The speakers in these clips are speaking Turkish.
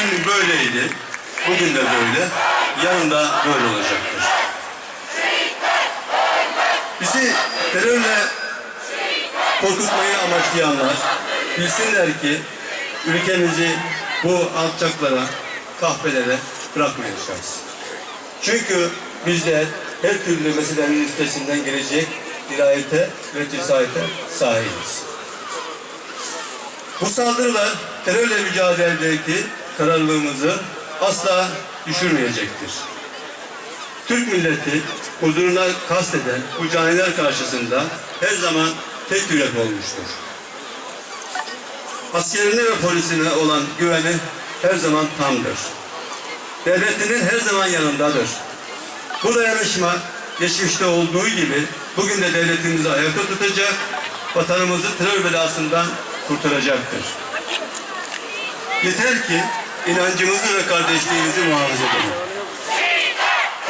dün böyleydi, bugün de böyle, yarın da böyle olacaktır. Bizi terörle korkutmayı amaçlayanlar bilsinler ki ülkemizi bu alçaklara, kahvelere bırakmayacağız. Çünkü bizler her türlü meselenin üstesinden gelecek dirayete ve cesarete sahibiz. Bu saldırılar terörle mücadeledeki kararlılığımızı asla düşürmeyecektir. Türk milleti huzuruna kasteden bu caniler karşısında her zaman tek yürek olmuştur. Askerine ve polisine olan güveni her zaman tamdır. Devletinin her zaman yanındadır. Bu dayanışma geçmişte olduğu gibi bugün de devletimizi ayakta tutacak, vatanımızı terör belasından kurtaracaktır. Yeter ki inancımızı ve kardeşliğimizi muhafaza edelim.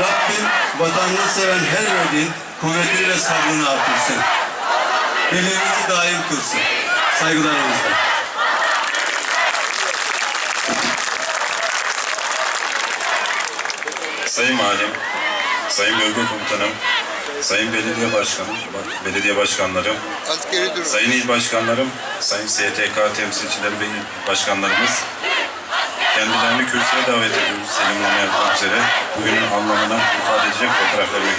Rabbim vatanını seven her verdiğin kuvvetini ve sabrını artırsın. Birliğimizi daim kılsın. Saygılarımızla. Sayın Valim, Sayın Bölge Komutanım, Sayın Belediye Başkanım, Belediye Başkanlarım, Askeri durum. Sayın İl Başkanlarım, Sayın STK temsilcileri ve il başkanlarımız, kendilerini kürsüye davet ediyoruz selamlama yapmak üzere. Bugünün anlamına ifade edecek fotoğraf vermek.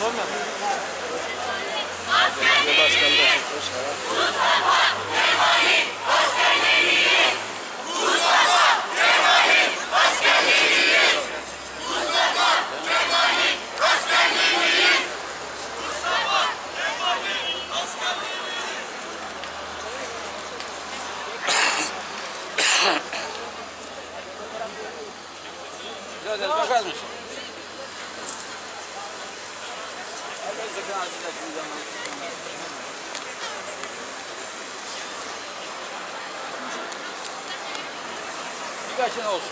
Biraz el bakar mısın? Birkaç tane olsun.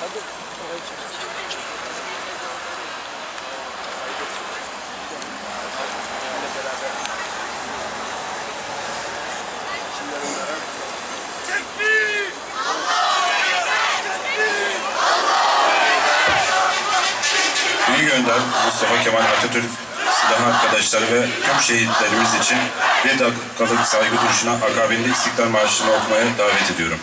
Tekbir! Önder Mustafa Kemal Atatürk silah arkadaşları ve tüm şehitlerimiz için bir dakikalık saygı duruşuna akabinde İstiklal Marşı'nı okumaya davet ediyorum.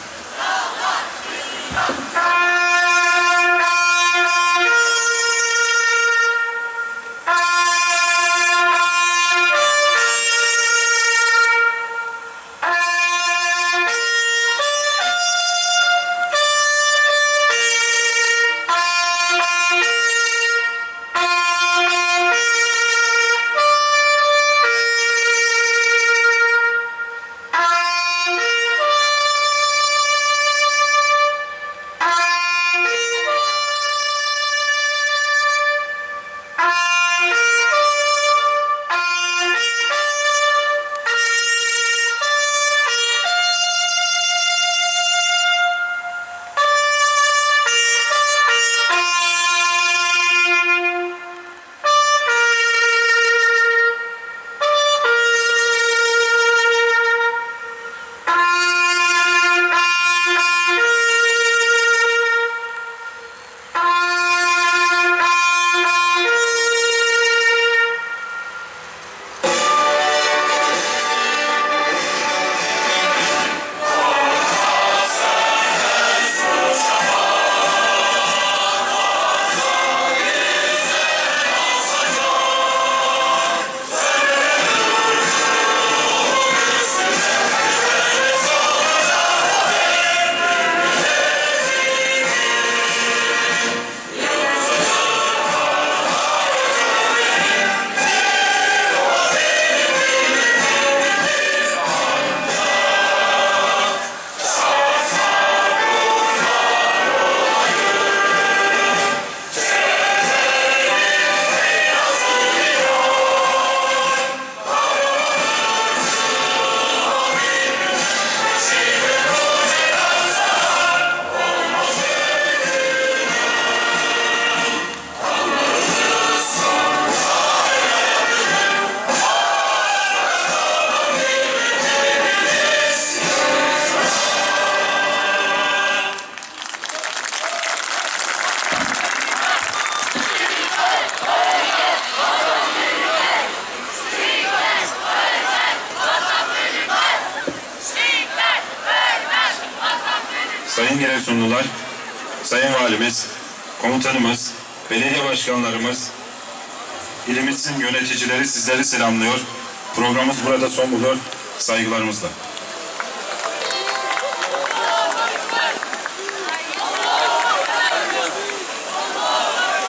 Sundular. Sayın Valimiz, komutanımız, belediye başkanlarımız, ilimizin yöneticileri sizleri selamlıyor. Programımız burada son buluyor. Saygılarımızla.